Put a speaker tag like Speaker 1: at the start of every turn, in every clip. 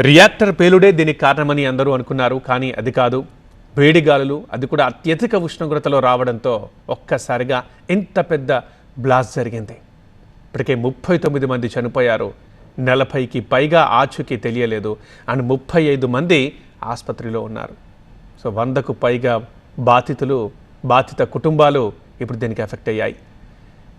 Speaker 1: Reactor పేలుడే దీనికి కారణమని అందరూ అనుకున్నారు కానీ అది కాదు. వేడిగాలులు అది కూడా అత్యధిక ఉష్ణోగ్రతలో రావడంతో ఒక్కసారిగా ఇంత పెద్ద బ్లాస్ట్ జరిగింది. ఇప్పటికే ముప్పై తొమ్మిది మంది చనిపోయారు. నలభైకి పైగా ఆచూకీ తెలియలేదు. అండ్ ముప్పై ఐదు మంది ఆసుపత్రిలో ఉన్నారు. సో వందకు పైగా బాధితులు బాధిత కుటుంబాలు ఇప్పుడు దీనికి ఎఫెక్ట్ అయ్యాయి.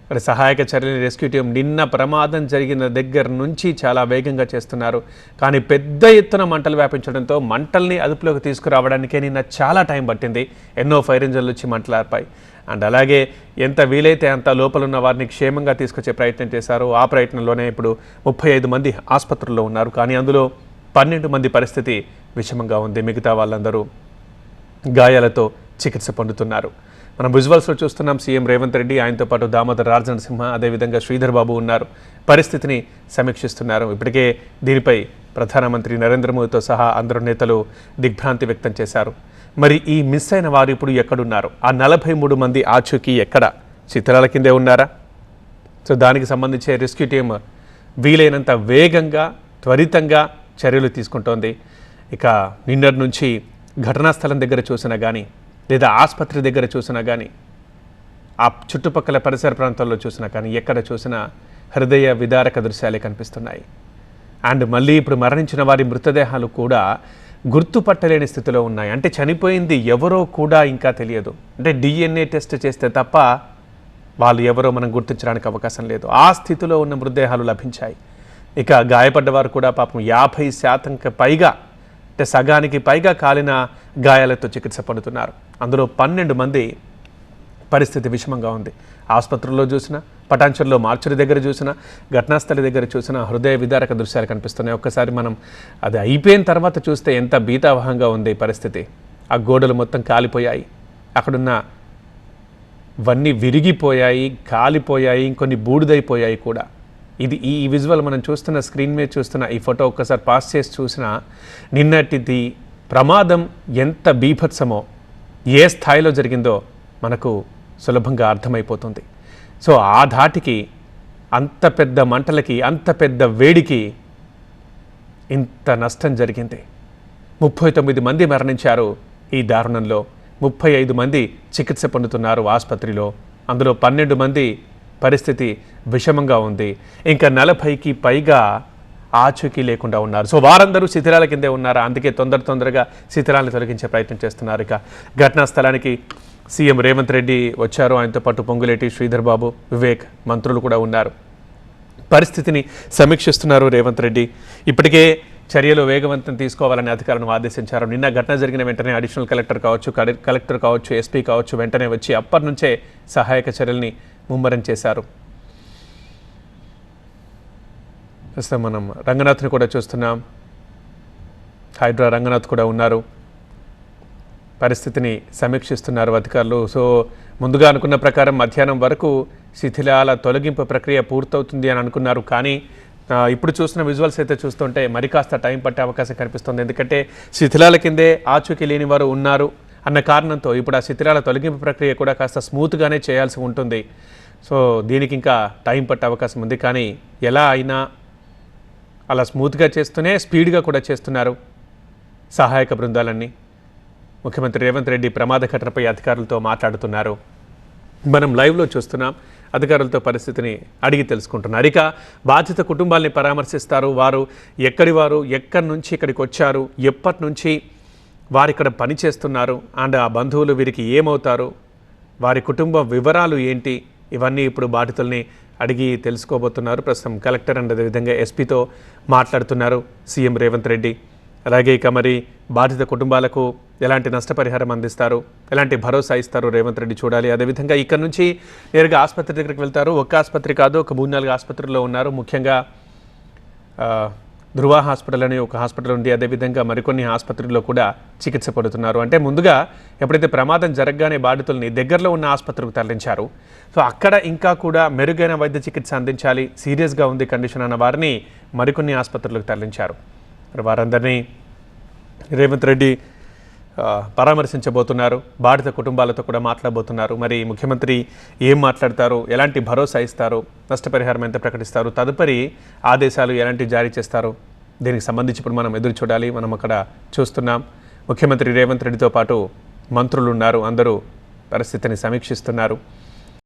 Speaker 1: మరి సహాయక చర్యలు రెస్క్యూ టీం నిన్న ప్రమాదం జరిగిన దగ్గర నుంచి చాలా వేగంగా చేస్తున్నారు. కానీ పెద్ద ఎత్తున మంటలు వ్యాపించడంతో మంటల్ని అదుపులోకి తీసుకురావడానికే నిన్న చాలా టైం పట్టింది. ఎన్నో ఫైర్ ఇంజన్లు వచ్చి మంటలార్పాయి అండ్ అలాగే ఎంత వీలైతే అంత లోపల ఉన్న వారిని క్షేమంగా తీసుకొచ్చే ప్రయత్నం చేశారు. ఆ ప్రయత్నంలోనే ఇప్పుడు ముప్పై ఐదు మంది ఆసుపత్రుల్లో ఉన్నారు. కానీ అందులో పన్నెండు మంది పరిస్థితి విషమంగా ఉంది. మిగతా వాళ్ళందరూ గాయాలతో చికిత్స పొందుతున్నారు. మనం విజువల్స్లో చూస్తున్నాం సీఎం రేవంత్ రెడ్డి ఆయనతో పాటు దామోదర్ రాజనరసింహ అదేవిధంగా శ్రీధర్ బాబు ఉన్నారు. పరిస్థితిని సమీక్షిస్తున్నారు. ఇప్పటికే దీనిపై ప్రధానమంత్రి నరేంద్ర మోదీతో సహా అందరు నేతలు దిగ్భ్రాంతి వ్యక్తం చేశారు. మరి ఈ మిస్ అయిన వారు ఇప్పుడు ఎక్కడున్నారు? ఆ నలభై మూడు మంది ఆచూకీ ఎక్కడ? చిత్రాల కిందే ఉన్నారా? సో దానికి సంబంధించి రెస్క్యూ టీమ్ వీలైనంత వేగంగా త్వరితంగా చర్యలు తీసుకుంటోంది. ఇక నిన్నటి నుంచి ఘటనా స్థలం దగ్గర చూసినా కానీ లేదా ఆసుపత్రి దగ్గర చూసినా కానీ ఆ చుట్టుపక్కల పరిసర ప్రాంతాల్లో చూసినా కానీ ఎక్కడ చూసినా హృదయ విదారక దృశ్యాలే కనిపిస్తున్నాయి. అండ్ మళ్ళీ ఇప్పుడు మరణించిన వారి మృతదేహాలు కూడా గుర్తుపట్టలేని స్థితిలో ఉన్నాయి. అంటే చనిపోయింది ఎవరో కూడా ఇంకా తెలియదు. అంటే డిఎన్ఏ టెస్ట్ చేస్తే తప్ప వాళ్ళు ఎవరో మనం గుర్తించడానికి అవకాశం లేదు. ఆ స్థితిలో ఉన్న మృతదేహాలు లభించాయి. ఇక గాయపడ్డవారు కూడా పాపం యాభై శాతంకి పైగా అంటే సగానికి పైగా కాలిన గాయాలతో చికిత్స పొందుతున్నారు. అందులో పన్నెండు మంది పరిస్థితి విషమంగా ఉంది. ఆసుపత్రుల్లో చూసినా పటాన్చర్లో మార్చురి దగ్గర చూసినా ఘటనాస్థలి దగ్గర చూసినా హృదయ విదారక దృశ్యాలు కనిపిస్తున్నాయి. ఒక్కసారి మనం అది అయిపోయిన తర్వాత చూస్తే ఎంత భీతావహంగా ఉంది ఈ పరిస్థితి. ఆ గోడలు మొత్తం కాలిపోయాయి. అక్కడున్న వన్నీ విరిగిపోయాయి కాలిపోయాయి ఇంకొన్ని బూడిదైపోయాయి కూడా. ఇది ఈ విజువల్ మనం చూస్తున్న స్క్రీన్ మీద చూస్తున్న ఈ ఫోటో ఒక్కసారి పాస్ చేసి చూసినా నిన్నటిది ప్రమాదం ఎంత బీభత్సమో ఏ స్థాయిలో జరిగిందో మనకు సులభంగా అర్థమైపోతుంది. సో ఆ ధాటికి అంత పెద్ద మంటలకి అంత పెద్ద వేడికి ఇంత నష్టం జరిగింది. ముప్పై తొమ్మిది మంది మరణించారు ఈ దారుణంలో. ముప్పై ఐదు మంది చికిత్స పొందుతున్నారు ఆసుపత్రిలో. అందులో పన్నెండు మంది పరిస్థితి విషమంగా ఉంది. ఇంకా నలభైకి పైగా ఆచూకీ లేకుండా ఉన్నారు. సో వారందరూ శిథిరాల కిందే ఉన్నారు? అందుకే తొందర తొందరగా శిథిరాలను తొలగించే ప్రయత్నం చేస్తున్నారు ఇక. ఘటనా స్థలానికి సీఎం రేవంత్ రెడ్డి వచ్చారు. ఆయనతో పాటు పొంగులేటి శ్రీధర్ బాబు వివేక్ మంత్రులు కూడా ఉన్నారు. పరిస్థితిని సమీక్షిస్తున్నారు రేవంత్ రెడ్డి. ఇప్పటికే చర్యలు వేగవంతం తీసుకోవాలని అధికారులను ఆదేశించారు. నిన్న ఘటన జరిగిన వెంటనే అడిషనల్ కలెక్టర్ కావచ్చు కలె- కలెక్టర్ కావచ్చు ఎస్పీ కావచ్చు వెంటనే వచ్చి అప్పటి నుంచే సహాయక చర్యల్ని ముమ్మరం చేశారు. ప్రస్తుతం మనం రంగనాథ్ని కూడా చూస్తున్నాం. హైడ్రా రంగనాథ్ కూడా ఉన్నారు. పరిస్థితిని సమీక్షిస్తున్నారు అధికారులు. సో ముందుగా అనుకున్న ప్రకారం మధ్యాహ్నం వరకు శిథిలాల తొలగింపు ప్రక్రియ పూర్తవుతుంది అని అనుకున్నారు. కానీ ఇప్పుడు చూసిన విజువల్స్ అయితే చూస్తుంటే మరి కాస్త టైం పట్టే అవకాశం కనిపిస్తుంది. ఎందుకంటే శిథిలాల కిందే ఆచూకీ లేని వారు ఉన్నారు. అన్న కారణంతో ఇప్పుడు ఆ శిథిలాల తొలగింపు ప్రక్రియ కూడా కాస్త స్మూత్గానే చేయాల్సి ఉంటుంది. సో దీనికి ఇంకా టైం పట్టే అవకాశం ఉంది. కానీ ఎలా అయినా అలా స్మూత్గా చేస్తూనే స్పీడ్గా కూడా చేస్తున్నారు సహాయక బృందాలన్నీ. ముఖ్యమంత్రి రేవంత్ రెడ్డి ప్రమాద ఘటనపై అధికారులతో మాట్లాడుతున్నారు. మనం లైవ్లో చూస్తున్నాం. అధికారులతో పరిస్థితిని అడిగి తెలుసుకుంటున్నారు. ఇక బాధిత కుటుంబాల్ని పరామర్శిస్తారు వారు. ఎక్కడి వారు? ఎక్కడి నుంచి ఇక్కడికి వచ్చారు? ఎప్పటి నుంచి? వారు ఇక్కడ పని చేస్తున్నారు అండ్ ఆ బంధువులు వీరికి ఏమవుతారు? వారి కుటుంబ వివరాలు ఏంటి? ఇవన్నీ ఇప్పుడు బాధితుల్ని అడిగి తెలుసుకోబోతున్నారు. ప్రస్తుతం కలెక్టర్ అండ్ అదేవిధంగా ఎస్పీతో మాట్లాడుతున్నారు సీఎం రేవంత్ రెడ్డి. అలాగే ఇక మరి బాధిత కుటుంబాలకు ఎలాంటి నష్టపరిహారం అందిస్తారు? ఎలాంటి భరోసా ఇస్తారు రేవంత్ రెడ్డి చూడాలి. అదేవిధంగా ఇక్కడ నుంచి నేరుగా ఆసుపత్రి దగ్గరికి వెళ్తారు. ఒక్క ఆసుపత్రి కాదు ఒక మూడు నాలుగు ఆసుపత్రుల్లో ఉన్నారు. ముఖ్యంగా ధృవ హాస్పిటల్ అని ఒక హాస్పిటల్ ఉంది. అదేవిధంగా మరికొన్ని ఆసుపత్రుల్లో కూడా చికిత్స పొందుతున్నారు. అంటే ముందుగా ఎప్పుడైతే ప్రమాదం జరగగానే బాధితుల్ని దగ్గరలో ఉన్న ఆసుపత్రికి తరలించారు. సో అక్కడ ఇంకా కూడా మెరుగైన వైద్య చికిత్స అందించాలి సీరియస్గా ఉంది కండిషన్ అన్న వారిని మరికొన్ని ఆసుపత్రులకు తరలించారు. మరి వారందరినీ రేవంత్ రెడ్డి పరామర్శించబోతున్నారు బాధిత కుటుంబాలతో కూడా మాట్లాడబోతున్నారు. మరి ముఖ్యమంత్రి ఏం మాట్లాడతారు ఎలాంటి భరోసా ఇస్తారు నష్టపరిహారం ఎంత ప్రకటిస్తారు తదుపరి ఆదేశాలు ఎలాంటి జారీ చేస్తారు దీనికి సంబంధించి ఇప్పుడు మనం ఎదురు చూడాలి మనం అక్కడ చూస్తున్నాం. ముఖ్యమంత్రి రేవంత్ రెడ్డితో పాటు మంత్రులు ఉన్నారు అందరూ పరిస్థితిని సమీక్షిస్తున్నారు.